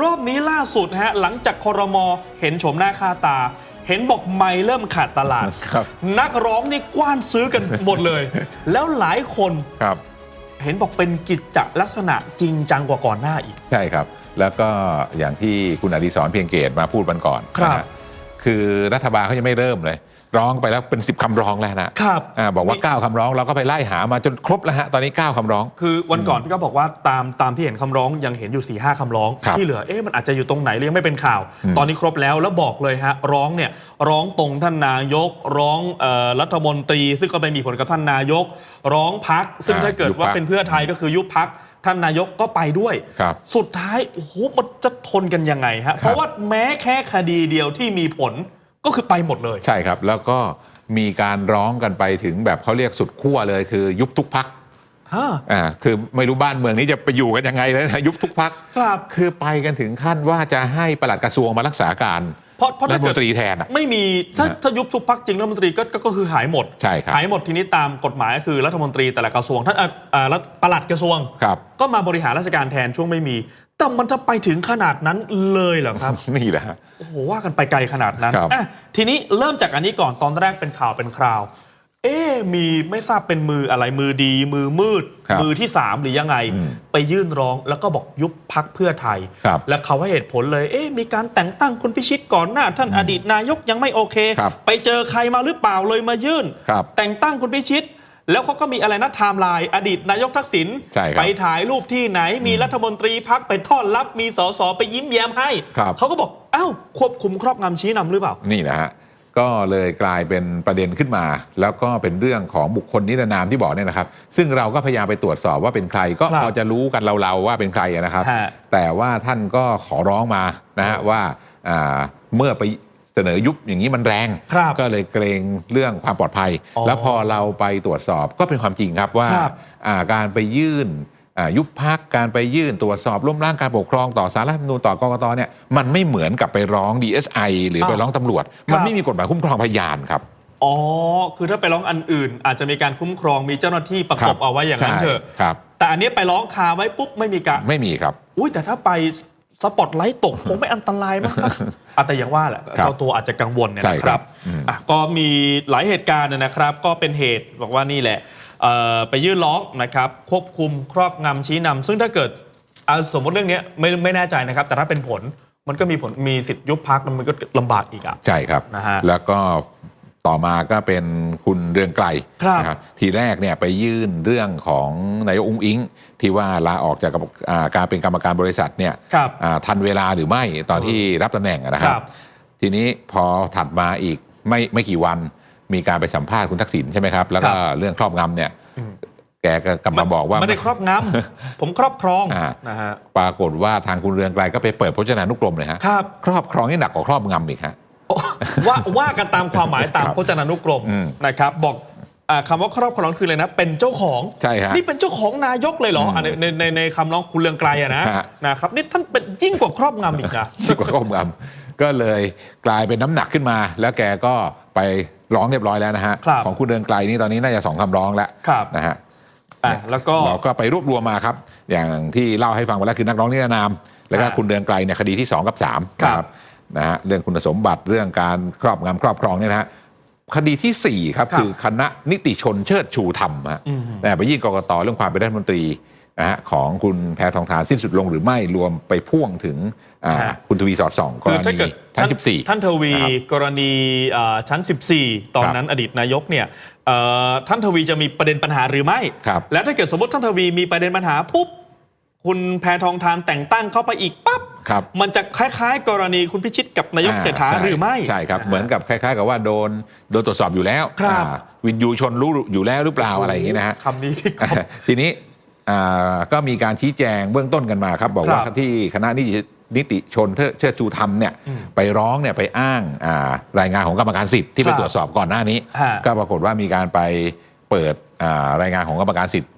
รอบนี้ล่าสุดฮะหลังจากคอรมอเห็นโฉมหน้าค่าตา เห็นบอกไม่เริ่มขาดตลาด ครับนักร้องนี่กว้านซื้อกันหมดเลย แล้วหลายคนครับ เห็นบอกเป็นกิจจลักษณะจริงจังกว่าก่อนหน้าอีก ใช่ครับ แล้วก็อย่างที่คุณอดิศรเพียงเกตมาพูดวันก่อนครับ นะฮะคือรัฐบาลเขายังไม่เริ่มเลย ร้องไปแล้วเป็น 10คำร้องแล้วนะครับอ่าบอกว่ามี9คำร้องเราก็ไปไล่หามาจนครบแล้วฮะตอนนี้ 9คำร้อง คือวันก่อนพี่ก็บอกว่าตามตามที่เห็นคำร้องยังเห็นอยู่4ีหคำร้องครับที่เหลือเอ๊ะมันอาจจะอยู่ตรงไหนหรือยังไม่เป็นข่าวอืมตอนนี้ครบแล้วแล้วบอกเลยฮะร้องเนี่ยร้องตรงท่านนายก ร้องเอ่อรัฐมนตรี ซึ่งก็ไม่มีผลกับท่านนายก ร้องพักซึ่งถ้าเกิดว่าเป็นเพื่อไทยก็คือยุบพักท่านนายกก็ไปด้วยครับสุดท้ายโอ้โหมันจะทนกันยังไงฮะเพราะว่าแม้แค่คดีเดียวที่มีผล ก็คือไปหมดเลย ใช่ครับ แล้วก็มีการร้องกันไปถึงแบบเขาเรียกสุดขั้วเลยคือยุบทุกพักฮะ อ่าคือไม่รู้บ้านเมืองนี้จะไปอยู่กันยังไงเลยนะยุบทุกพักครับ คือไปกันถึงขั้นว่าจะให้ปลัดกระทรวงมารักษาการเพราะเพราะรัถ้าฐมเกินดตรีแทนอะ ไม่มีถ้านะฮะถ้ายุบทุกพักจริงรัฐมนตรีก็ก็ก็คือหายหมดใช่ครับ หายหมดทีนี้ตามกฎหมายก็คือรัฐมนตรีแต่ละกระทรวงท่านอะอ่ารัฐปลัดกระทรวง ครับ ก็มาบริหารราชการแทนช่วงไม่มี แต่มันจะไปถึงขนาดนั้นเลยเหรอครับ นี่แหละฮะโอ้โหว่ากันไปไกลขนาดนั้นครับ อะทีนี้เริ่มจากอันนี้ก่อนตอนแรกเป็นข่าวเป็นคราว เอ๊ะมีไม่ทราบเป็นมืออะไรมือดี มือมืด ครับมือที่สามหรือยังไง อืมไปยื่นร้องแล้วก็บอกยุบพักเพื่อไทย ครับแล้วเขาให้เหตุผลเลย เอ๊ะมีการแต่งตั้งคุณพิชิตก่อนหน้า ท่านอดีตนายกยังไม่โอเค ครับไปเจอใครมาหรือเปล่าเลยมายื่น ครับแต่งตั้งคุณพิชิต แล้วเขาก็มีอะไรนะไทม์ไลน์อดีตนายกทักษิณใช่ครับไปถ่ายรูปที่ไหน มีรัฐมนตรีพักไปต้อนรับมีสสไปยิ้มแย้มให้ ครับ เขาก็บอกอ้าวควบคุมครอบงำชี้นำหรือเปล่า นี่นะฮะก็เลยกลายเป็นประเด็นขึ้นมา แล้วก็เป็นเรื่องของบุคคลนิรนามที่บอกเนี่ยนะครับ ซึ่งเราก็พยายามไปตรวจสอบว่าเป็นใครก็ครับพอจะรู้กันเราๆว่าเป็นใครนะครับ ฮะแต่ว่าท่านก็ขอร้องมานะฮะว่าอ่าเมื่อไป เสนอยุบอย่างนี้มันแรง ครับก็เลยเกรงเรื่องความปลอดภัย อ๋อแล้วพอเราไปตรวจสอบก็เป็นความจริงครับว่าครับอ่าการไปยื่นอ่ายุบพักการไปยื่นตรวจสอบล้มล้างการปกครองต่อสารรัฐธรรมนูญต่อกกตเนี่ยมันไม่เหมือนกับไปร้อง DSI หรือไปอ้าวร้องตำรวจ ครับ มันไม่มีกฎหมายคุ้มครองพยานครับ อ๋อ คือถ้าไปร้องอันอื่น อาจจะมีการคุ้มครองมีเจ้าหน้าที่ประกบเอาไว้อย่างนั้นเถอะใช่ครับ แต่อันนี้ไปร้องคาไว้ปุ๊บไม่มีการไม่มีครับ อุ้ยแต่ถ้าไป สปอตไลท์ตกคงไม่อันตรายมั้งครับอะแต่อย่างว่าแหละครับเจ้าตัวอาจจะกังวลเนี่ยใช่นะคครัรับบอืมอะก็มีหลายเหตุการณ์นะครับ ก็เป็นเหตุบอกว่านี่แหละเอ่อไปยื่นร้องนะครับ ควบคุมครอบงำชี้นำซึ่งถ้าเกิดอะสมมติเรื่องเนี้ยไม่ไม่แน่ใจนะครับ แต่ถ้าเป็นผลมันก็มีผลมีสิทธิ์ยุบพักมันก็ลำบากอีกอะใช่ครับนะฮะแล้วก็ ต่อมาก็เป็นคุณเรืองไกลครับนะทีแรกเนี่ยไปยื่นเรื่องของนายกอุ้งอิง ที่ว่าลาออกจากอ่าการเป็นกรรมการบริษัทเนี่ยครับอ่าทันเวลาหรือไม่ตอนที่รับตำแหน่งนะครัครับบทีนี้พอถัดมาอีกไม่ไม่กี่วันมีการไปสัมภาษณ์คุณทักษิณใช่ไหมครับ แล้วก็ครับเรื่องครอบงำเนี่ยแกก็กลับมาบอกว่าไม่ได้ครอบงำผมครอบครองอ่านะฮะปรากฏว่าทางคุณเรืองไกลก็ไปเปิดพจนานุกรมเลยฮะครับครอบครองนี่หนักกว่าครอบงำอีกฮะ ว่าว่ากันตามความหมายตามครับพจนานุกรมอืมนะครับ บอกอ่าคำว่าครอบครองคืออะไรนะ เป็นเจ้าของใช่ฮะนี่เป็นเจ้าของนายกเลยเหรออะในในในในคำร้องคุณเรืองไกลอะนะฮะนะครับนี่ท่านเป็นยิ่งกว่าครอบงำอีกนะยิ่งกว่าครอบงำก็เลยกลายเป็นน้ำหนักขึ้นมา แล้วแกก็ไปร้องเรียบร้อยแล้วนะฮะครับของคุณเรืองไกลนี่ตอนนี้น่าจะสองคำร้องแล้วครับนะฮะอะแล้วก็เราก็ไปรวบรวมมาครับ อย่างที่เล่าให้ฟังไปแล้วคือนักร้องนิรนาม แล้วก็อ่าคุณเรืองไกลเนี่ยคดีที่ 2 กับ3ครับ นะฮะเรื่องคุณสมบัติเรื่องการครอบงำครอบครองเนี่ยนะฮะคดีทีสี่4ครับครับ คือคณะนิติชนเชิดชูธรรมฮะอืมนะไปยื่นกกตเรื่องความเป็นรัฐมนตรีนะฮะของคุณแพทองทานสิ้นสุดลงหรือไม่รวมไปพ่วงถึงอ่าฮะคุณทวีสอดส่องกคืรอถ้าณีเกิดทั้ง14 ท่านทวีนะครับกรณีอ่าชั้น 14 ตอนนั้นอดีตนายกเนี่ยเอ่อท่านทวีจะมีประเด็นปัญหาหรือไม่ครับแล้วถ้าเกิดสมมติท่านทวีมีประเด็นปัญหาปุ๊บคุณแพทองทานแต่งตั้งเข้าไปอีกปั๊บ ครับมันจะคล้ายๆ กรณีคุณพิชิตกับนายกเศรษฐาใช่หรือไม่ใช่ครับ เหมือนกับคล้ายๆ กับว่าโดนโดนตรวจสอบอยู่แล้วครับอ่าวินยูชนรู้อยู่แล้วหรือเปล่าอะไรอย่างนี้นะฮะคำนี้พี่กบทีนี้อ่าก็มีการชี้แจงเบื้องต้นกันมาครับ บอกว่าครับที่คณะนิตินิติชนเทิดเชิดชูธรรมเนี่ยอืมไปร้องเนี่ยไปอ้างอ่ารายงานของกรรมการสิทธิ์ที่ไปครับตรวจสอบก่อนหน้านี้ฮะก็ปรากฏว่ามีการไปเปิดอ่ารายงานของกรรมการสิทธิ์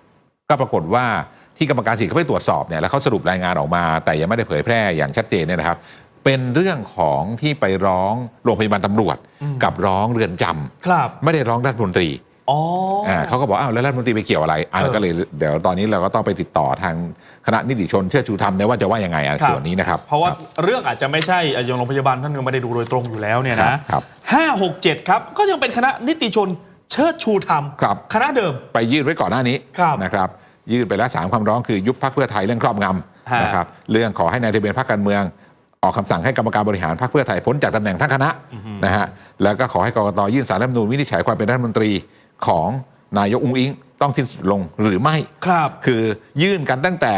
ก็ปรากฏว่า ที่กรรมการสิทธิ์เขาไปตรวจสอบเนี่ยแล้วเขาสรุปรายงานออกมา แต่ยังไม่ได้เผยแพร่อย่างชัดเจนเนี่ยนะครับ เป็นเรื่องของที่ไปร้องโรงพยาบาลตำรวจ กับร้องเรือนจำครับ ไม่ได้ร้องด้านดนตรีอ๋อออ่าเขาก็บอกอ้าวแล้วรัฐมนตรีไปเกี่ยวอะไรอ่าเออก็เลยเดี๋ยวตอนนี้เราก็ต้องไปติดต่อทางคณะนิติชนเชื่อชูธรรมเนี่ยว่าจะว่ายังไงอะครับ ส่วนนี้นะครับ เพราะว่าเรื่องอาจจะไม่ใช่อะอย่างโรงพยาบาลท่านก็ไม่ได้ดูโดยตรงอยู่แล้วเนี่ยครันะบครับห้าหกเจ็ดครับ ก็ยังเป็นคณะนิติชนเชิดชูธรรมครับ คณะเดิม ไปยื่นไว้ก่อนหน้านี้ครับนะครับ ยื่นไปแล้วสามคำร้องคือยุบพักเพื่อไทยเรื่องครอบงฮะำนะครับเรื่องขอให้นายทะเบียนพรรคการเมือง ออกคำสั่งให้กรรมการบริหารพรรคเพื่อไทยพ้นจากตำแหน่งทั้งคณะนะฮะแล้วก็ขอให้กรกตยื่นสารรัฐธรรมนูญวินิจฉัยความเป็นรัฐมนตรีของนายกอุ้งอิงต้องสิ้นสุดลงหรือไม่ครับ คือยื่นกันตั้งแต่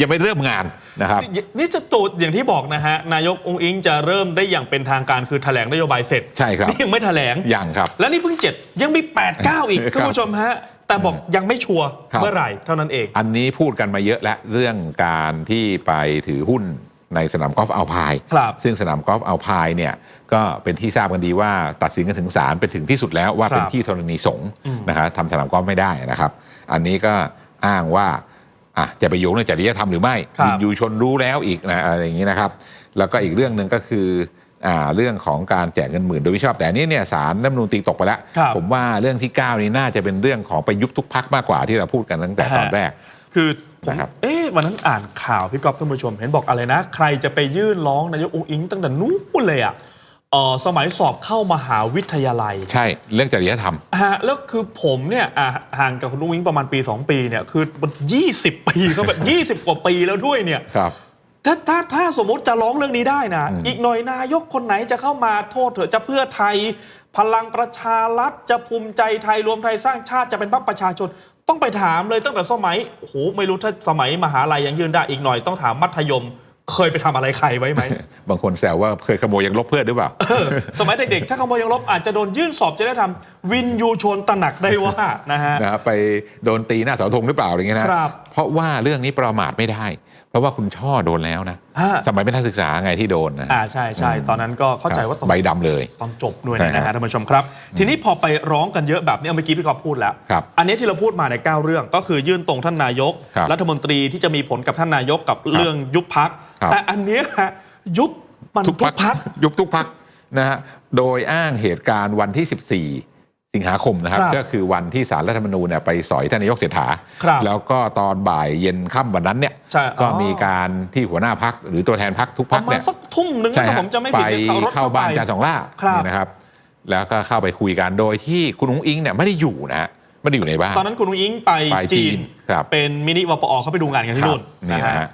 ยังไม่เริ่มงานนะครับนี่จะตูดอย่างที่บอกนะฮะนายกองค์อิงจะเริ่มได้อย่างเป็นทางการคือแถลงนโยบายเสร็จ ใช่ครับ นี่ยังไม่แถลงยังครับ แล้วนี่เพิ่งเจ็ดยังมี8ปดเก้าอีกครับท่านผู้ชมฮะ แต่บอกยังไม่ชัวร์ครับ เมื่อไหร่เท่านั้นเอง อันนี้พูดกันมาเยอะแล้วเรื่องการที่ไปถือหุ้นในสนามกอล์ฟอัลพายครับ ซึ่งสนามกอล์ฟอัลพายเนี่ยก็เป็นที่ทราบกันดีว่าตัดสินกันถึงศาลเป็นถึงที่สุดแล้วว่าครับเป็นที่ธรณีสงฆ์นะฮะทำสนามกอล์ฟไม่ได้นะครับ อันนี้ก็อ้างว่าอะจะไปโยงเรื่องจริยธรรมหรือไม่ครับวินยูชนรู้แล้วอีกนะอะไรอย่างนี้นะครับ แล้วก็อีกเรื่องหนึ่งก็คืออ่า เรื่องของการแจกเงินหมื่นโดยไม่ชอบแต่อันนี้เนี่ยศาลรัฐธรรมนูญตีตกไปแล้วครับผมว่าเรื่องที่ 9 นี้น่าจะเป็นเรื่องของไปยุบทุกพักมากกว่าที่เราพูดกันตั้งแต่ตอนแรก คือผมนะครับเอ๊ะวันนั้นอ่านข่าวพี่ก๊อฟท่านผู้ชมเห็นบอกอะไรนะ ใครจะไปยื่นร้องนายกองค์อิงตั้งแต่นู้นเลยอะเอ่อสมัยสอบเข้ามหาวิทยาลัย ใช่เรื่องจริยธรรมฮะแล้วคือผมเนี่ยอะห่างกับคุณลุงอิงประมาณปี 2 ปีเนี่ยคือมันยี่สิบปีเขาแบบยี่สิบกว่าปีแล้วด้วยเนี่ยครับ ถ้าถ้าถ้าสมมุติจะร้องเรื่องนี้ได้นะอืมอีกหน่อยนายกคนไหนจะเข้ามาโทษเถอะจะเพื่อไทย พลังประชารัฐจะภูมิใจไทยรวมไทยสร้างชาติจะเป็นพรรคประชาชน ต้องไปถามเลยตั้งแต่สมัยโอ้โหไม่รู้ถ้าสมัยมหาลัยยังยืนได้อีกหน่อยต้องถามมัธยม เคยไปทำอะไรใครไว้ไหม บางคนแซวว่าเคยขโมยยังลบเพื่อนหรือเปล่าสมัยเด็กๆถ้าขโมยยังลบอาจจะโดนยื่นสอบจะได้ทำวินยูชนตระหนักได้ว่านะฮะนะไปโดนตีหน้าเสาธงหรือเปล่าอะไรเงี้ยนะครับเพราะว่าเรื่องนี้ประมาทไม่ได้ เพราะว่าคุณช่อโดนแล้วนะฮะสมัยเป็นนักศึกษาไงที่โดนนะอ่าใช่ใช่ตอนนั้นก็เข้าใจว่าตอนใบดำเลย ตอนจบด้วยใช่นะครัฮะบท่านผู้ชมครับ ทีนี้พอไปร้องกันเยอะแบบนี้เมื่อกี้พี่กอฟพูดแล้วครับอันนี้ที่เราพูดมาในเก้าเรื่องก็คือยื่นตรงท่านนายกครับรัฐมนตรีที่จะมีผลกับท่านนายกกับเรื่องยุบพักครับแต่อันเนี้ยฮะยุบมันทุกพักยุบทุกพักนะฮะโดยอ้างเหตุการณ์วันที่ 14 สิงหาคมนะครับครับ ก็คือวันที่สารรัฐธรรมนูญเนี่ยไปสอยท่านนายกเศรษฐาครับแล้วก็ตอนบ่ายเย็นค่ำวันนั้นเนี่ยใช่ก็อ๋อมีการที่หัวหน้าพักหรือตัวแทนพักทุกปพัระกมาเนี่ณยสักทุ่มหนึ่งใช่ถ้าฮะผมจะไม่ไปผิดเนี่ยขับรถเข้าบ้านไปอาจารย์สองล่าครับนี่นะครับ แล้วก็เข้าไปคุยกันโดยที่คุณอุ้งอิงเนี่ยไม่ได้อยู่นะฮะไม่ได้อยู่ในบ้านตอนนั้นคุณอุ้งอิงไปไปจีจีนนครับเป็นมินิวปอเขาไปดูงานกันที่นู่นครับนี่นะฮะ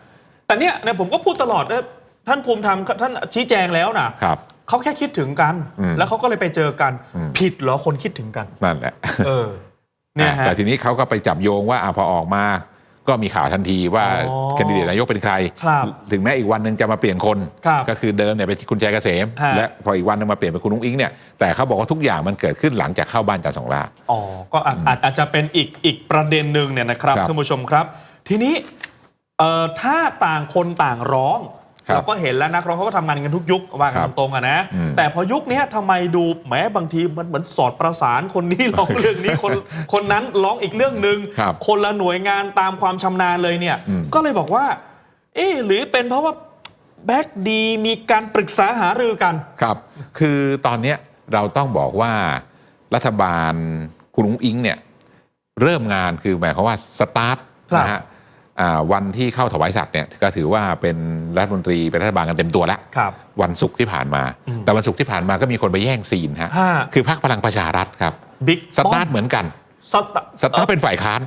แต่เนี้ยเนี่ยผมก็พูดตลอดว่าท่านภูมิธรรมท่านชี้แจงแล้วนะครับ เขาแค่คิดถึงกัน อืมแล้วเขาก็เลยไปเจอกัน อืม ผิดเหรอคนคิดถึงกัน นั่นแหละ เออ เนี่ยฮะ แต่ทีนี้เขาก็ไปจับโยงว่าอะพอออกมา ก็มีข่าวทันทีว่าอ๋อแคนดิเดตนายกเป็นใคร ครับถึงแม้อีกวันหนึ่งจะมาเปลี่ยนคน ครับก็คือเดิมเนี่ยเป็นคุณแจเกษม ฮะ และพออีกวันหนึงมาเปลี่ยนเป็นคุณนุ้งอิงเนี่ยแต่เขาบอกว่าทุกอย่างมันเกิดขึ้นหลังจากเข้าบ้านอาจารย์สองล่าอ๋อ ก็อาจอาจอาจจะเป็นอีกอีกประเด็นหนึ่งเนี่ยนะครับครับ ท่านผู้ชมครับ ทีนี้เอ่อถ้าต่างคนต่างร้องครับ เราก็เห็นแล้วนักร้องเขาก็ทำงานกันทุกยุคว่ากัครันบตรงๆอะนะอืมแต่พอยุคเนี้ยทำไมดูแหมบางทีมันเหมือนสอดประสานคนนี้ร้องเรื่องนี้คนคนนั้นร้องอีกเรื่องหนึ่งครับคนละหน่วยงานตามความชำนาญเลยเนี่ยอืมก็เลยบอกว่า เอ๊ะหรือเป็นเพราะว่าแบ็กดีมีการปรึกษาหารือกันครับ คือตอนเนี้ยเราต้องบอกว่ารัฐบาลคุณอุ้งอิงเนี่ยเริ่มงานคือหมายความว่าสตาร์ทครับนะฮะอ่า วันที่เข้าถวายสัตย์เนี่ยก็ถือว่าเป็นรัฐมนตรีเป็นรัฐบาลกันเต็มตัวแล้วครับวันศุกร์ที่ผ่านมาอืมแต่วันศุกร์ที่ผ่านมาก็มีคนไปแย่งซีนฮะฮะคือพรรคพลังประชารัฐครับบิ๊กสตาร์ทเหมือนกันสตาร์ทสตาร์ทเป็นฝ่ายค้าน